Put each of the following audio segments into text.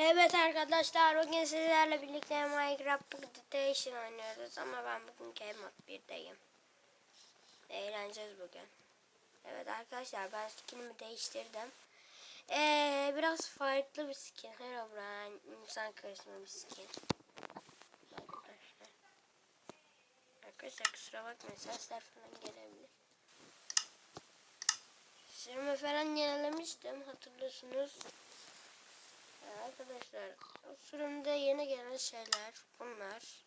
Evet arkadaşlar bugün sizlerle birlikte Minecraft Edition oynuyoruz ama ben bugün Game Mode 1'deyim. Eğleneceğiz bugün. Evet arkadaşlar ben skinimi değiştirdim. Ee, biraz farklı bir skin. Herobrine insan karışımı bir skin. Arkadaşlar. Arkadaşlar kusura bakmayın sesler falan gelebilir. Sürümü falan yenilemiştim hatırlıyorsunuz. Arkadaşlar sürümde yeni gelen şeyler bunlar.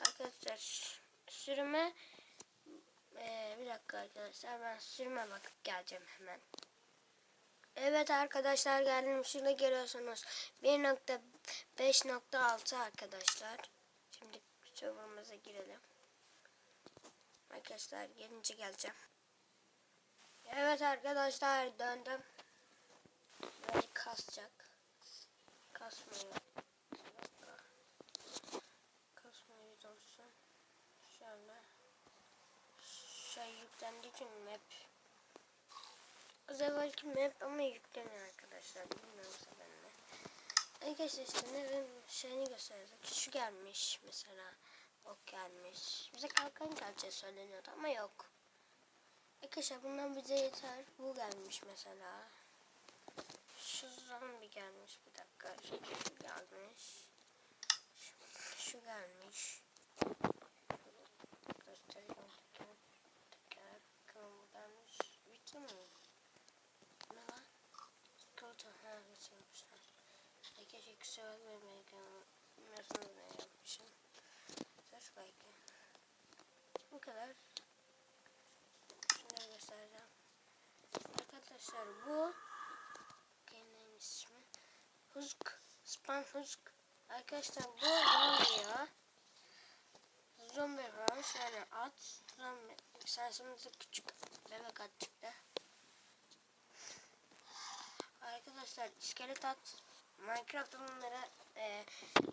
Arkadaşlar sürüme ee, bir dakika arkadaşlar ben sürüme bakıp geleceğim hemen. Evet arkadaşlar geldim şurada görüyorsunuz 1.5.6 arkadaşlar. Şimdi serverımıza girelim. Arkadaşlar gelince geleceğim. Evet arkadaşlar döndüm. Böyle kasacak. Kasmıyor. Kasmıyor olsun. Şöyle. Şey yüklendiği için map. Az evvelki map ama yükleniyor arkadaşlar. Bilmiyorum sebebi. Arkadaşlar işte ne şeyini gösterdik. Şu gelmiş mesela. Ok gelmiş. Bize kalkan geleceği söyleniyordu ama yok. Arkadaşlar bundan bize yeter. Bu gelmiş mesela. Şu zombi gelmiş bir dakika. Şu, gelmiş. Şu, şu gelmiş. Tekrar bakalım bu gelmiş. Bitti mi? Ne lan? Skeleton ha bitirmişler. Ne yapmışım. Ses belki. Bu kadar. Şunları göstereceğim. Arkadaşlar bu. Husk. Span Husk. Arkadaşlar bu zombi ya. Zombi var. Şöyle at. Zombi. Sensimizi küçük bebek at çıktı. Arkadaşlar iskelet at. Minecraft bunları e,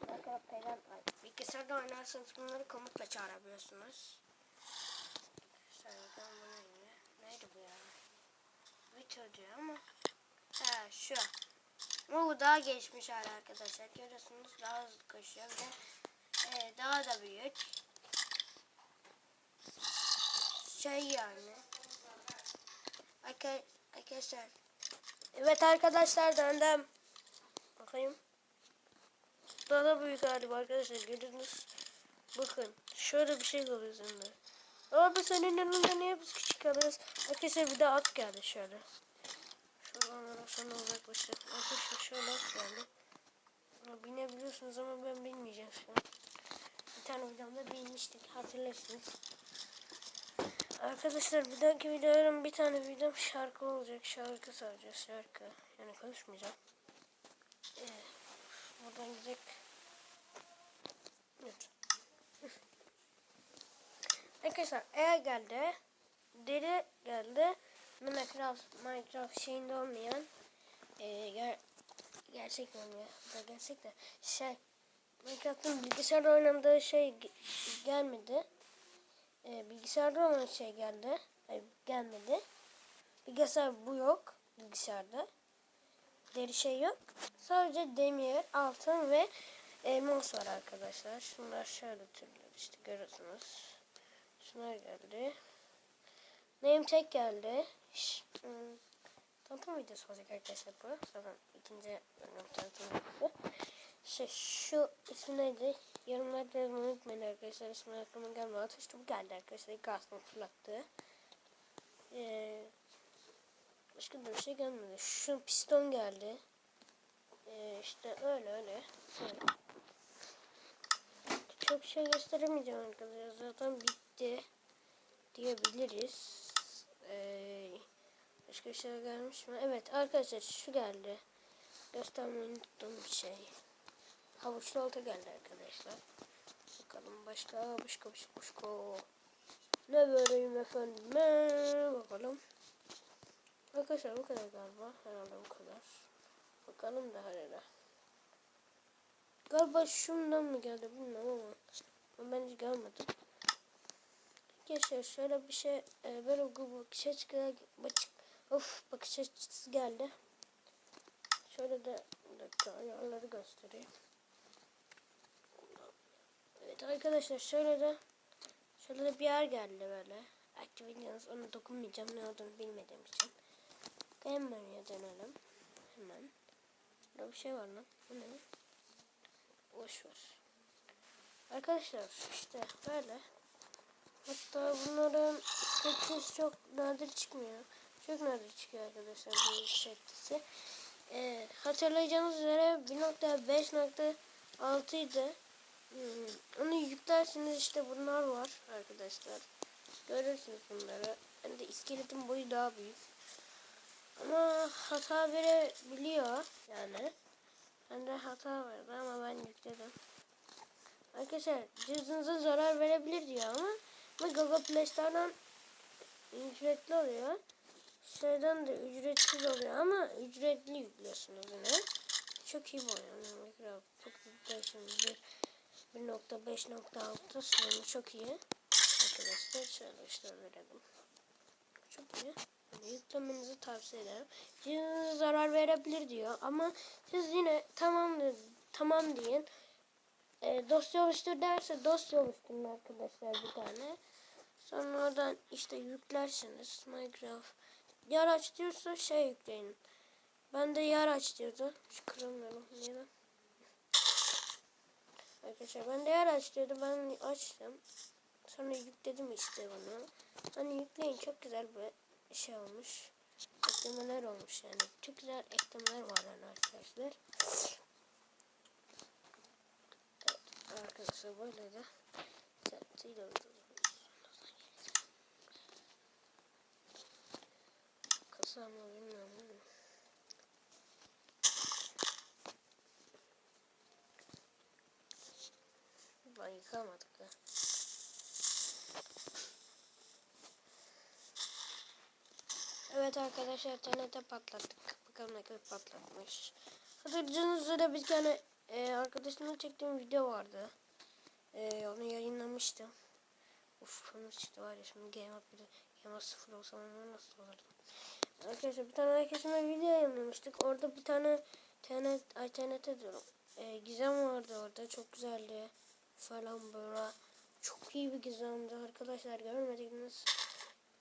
Minecraft falan bilgisayarda oynarsanız bunları komutla çağırabiliyorsunuz. Bakalım bu neydi? Neydi bu ya? Video diyor ama Ha şu. Ama bu daha gelişmiş hali arkadaşlar. Görüyorsunuz daha hızlı koşuyor. Bir de e, daha da büyük. Şey yani. Arka- Arkadaşlar. Evet arkadaşlar döndüm. Bakayım. Daha da büyük galiba arkadaşlar. Gördünüz. Bakın. Şöyle bir şey oluyor üzerinde. Abi senin yanında niye biz küçük kalırız? Arkadaşlar bir de at geldi şöyle. Sonra uzaklaştık. Arkadaşlar şöyle geldi. Binebiliyorsunuz ama ben bilmeyeceğim şu an. Bir tane videomda bilmiştik hatırlarsınız. Arkadaşlar bir dahaki videolarım bir tane videom şarkı olacak. Şarkı sadece şarkı. Yani konuşmayacağım. Ee, buradan gidecek. Evet. Arkadaşlar eğer geldi. Deri geldi. Minecraft, Minecraft şeyinde olmayan e, ger gerçek olmuyor? Da gerçek de şey Minecraft'ın bilgisayarda oynandığı şey ge- gelmedi. E, bilgisayarda olan şey geldi. Hayır, gelmedi. Bilgisayar bu yok. Bilgisayarda. Deri şey yok. Sadece demir, altın ve elmas var arkadaşlar. Şunlar şöyle türler işte görüyorsunuz. Şunlar geldi. Name tag geldi. Şş, hmm, tanıtım videosu olacak arkadaşlar bu. Zaten ikinci bölüm tanıtım. Şey, şu ismi neydi? Yorumlarda yazmayı unutmayın arkadaşlar. İsmi aklıma gelmedi. İşte bu geldi arkadaşlar. İlk aslında fırlattı. Ee, başka bir şey gelmedi. Şu piston geldi. Ee, işte öyle öyle. Böyle. Çok şey gösteremeyeceğim arkadaşlar. Zaten bitti diyebiliriz. Ee, başka bir şey gelmiş mi? Evet arkadaşlar şu geldi. Göstermeyi unuttum bir şey. Havuçlu olta geldi arkadaşlar. Bakalım başka başka başka başka. Ne vereyim efendim? Bakalım. Arkadaşlar bu kadar galiba. Herhalde bu kadar. Bakalım da herhalde. Galiba şundan mı geldi bilmiyorum ama. Ben bence gelmedim. Arkadaşlar şöyle bir şey e, böyle bakış açısı bakış, of bakış açısı geldi. Şöyle de Bir dakika ayarları göstereyim. Evet arkadaşlar şöyle de şöyle de bir yer geldi böyle. Activities onu dokunmayacağım ne olduğunu bilmediğim için. Game menüye dönelim. Hemen. Burada bir şey var lan. Bu ne? Boş ver. Arkadaşlar işte böyle. Hatta bunların setlisi çok nadir çıkmıyor. Çok nadir çıkıyor arkadaşlar bu setlisi. Ee, hatırlayacağınız üzere 1.5.6 idi. Hmm, onu yüklersiniz işte bunlar var arkadaşlar. Görürsünüz bunları. Hem de iskeletin boyu daha büyük. Ama hata verebiliyor yani. Bende hata vardı ama ben yükledim. Arkadaşlar cihazınıza zarar verebilir diyor ama ama Google Play Store'dan ücretli oluyor. Şeyden de ücretsiz oluyor ama ücretli yüklüyorsunuz yine. Çok iyi bu oyun. Minecraft şimdi 1.5.6 sınırı çok iyi. Arkadaşlar şöyle işte verelim. Çok iyi. Yani yüklemenizi tavsiye ederim. Cihazınıza zarar verebilir diyor ama siz yine tamam tamam deyin. E, dosya oluştur derse dosya oluşturun arkadaşlar bir tane. Sonra oradan işte yüklersiniz Minecraft. Yer aç şey yükleyin. Ben de yer aç diyordu. Şu kırılmıyorum. Lan? Arkadaşlar ben de yer aç. Ben açtım. Sonra yükledim işte bunu. Hani yükleyin çok güzel bir şey olmuş. Eklemeler olmuş yani. Çok güzel eklemeler var yani arkadaşlar. Evet, arkadaşlar böyle de setiyle Kısa mı bilmiyorum. Ben yıkamadık ya. Evet arkadaşlar TNT patlattık. Bakalım ne kadar patlatmış. Hatırladığınız üzere bir tane e, arkadaşımla çektiğim video vardı. E, onu yayınlamıştım. Uf konuş çıktı var ya şimdi Game Up bir de Game Up 0 olsam nasıl olurdu. Arkadaşlar bir tane arkadaşımla video yayınlamıştık. Orada bir tane TNT, ay TNT diyorum. E, gizem vardı orada çok güzeldi. Falan böyle. Çok iyi bir gizemdi arkadaşlar görmediniz.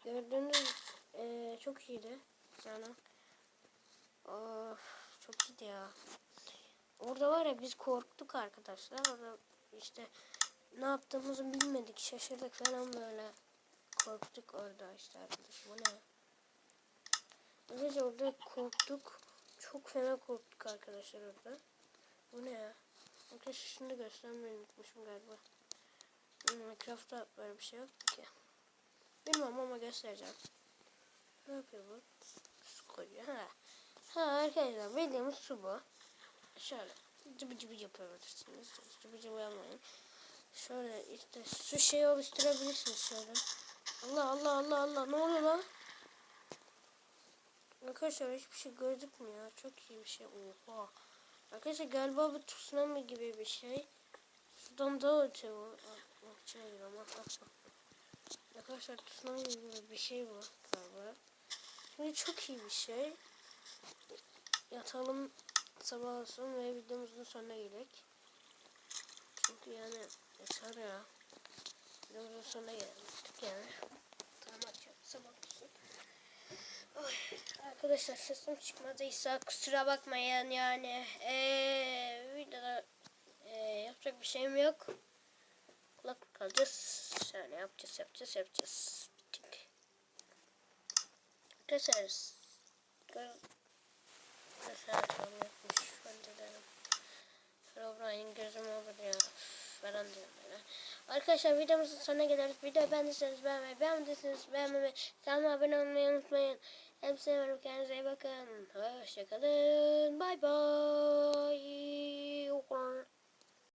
Gördüğünüz ee, çok iyiydi. Yani. Of, çok iyiydi ya. Orada var ya biz korktuk arkadaşlar. Orada işte ne yaptığımızı bilmedik. Şaşırdık falan böyle. Korktuk orada işte arkadaşlar. Bu ne? Arkadaşlar orada korktuk. Çok fena korktuk arkadaşlar orada. Bu ne ya? Arkadaşlar şunu da göstermeyi unutmuşum galiba. Minecraft'ta böyle bir şey yok ki. Bilmem ama göstereceğim. Ne yapıyor bu? Su koyuyor. Ha. Ha arkadaşlar bildiğimiz su bu. Şöyle cıbı cıbı yapabilirsiniz. Cıbı cıbı yapmayın. Şöyle işte su şey oluşturabilirsiniz şöyle. Allah Allah Allah Allah ne oluyor lan? Arkadaşlar hiçbir şey gözükmüyor. Çok iyi bir şey. Oha. Arkadaşlar galiba bu tsunami gibi bir şey. Sudan daha öte bu. İçine giriyorum. Bak. Arkadaşlar tsunami gibi bir şey bu galiba. Şimdi çok iyi bir şey. Yatalım sabah olsun ve videomuzun sonuna geldik. Çünkü yani yeter ya. Videomuzun sonuna geldik yani. Tamam açıyorum sabah olsun. Oy, arkadaşlar sesim çıkmadıysa kusura bakmayın yani. Ee, videoda ee, yapacak bir şeyim yok. Kulak kalacağız. Yani yapacağız yapacağız yapacağız. Bittik. Gör. Keser sonra yapmış. Ben gözüm olur ya. Falan diyorum böyle. Arkadaşlar videomuzun sonuna geliriz. Video beğendiyseniz beğenmeyi, beğenmediyseniz beğenmemeyi, kanalıma abone olmayı unutmayın. Hepsini seviyorum. Kendinize iyi bakın. Hoşçakalın. Bye bye.